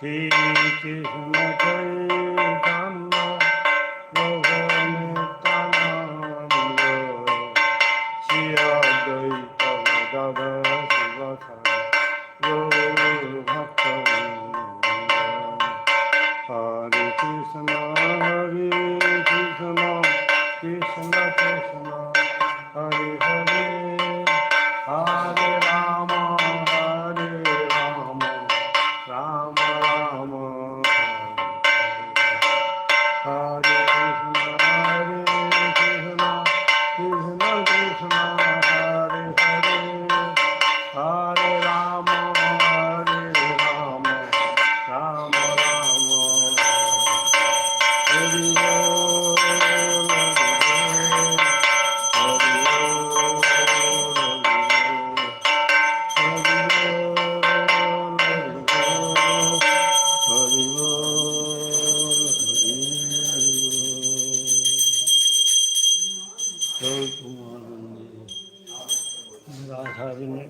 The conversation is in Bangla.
শ্রীকৃষ্ণ চৈতন্য ভগবান কানা শিয়া দৈত গদ শিব জন্য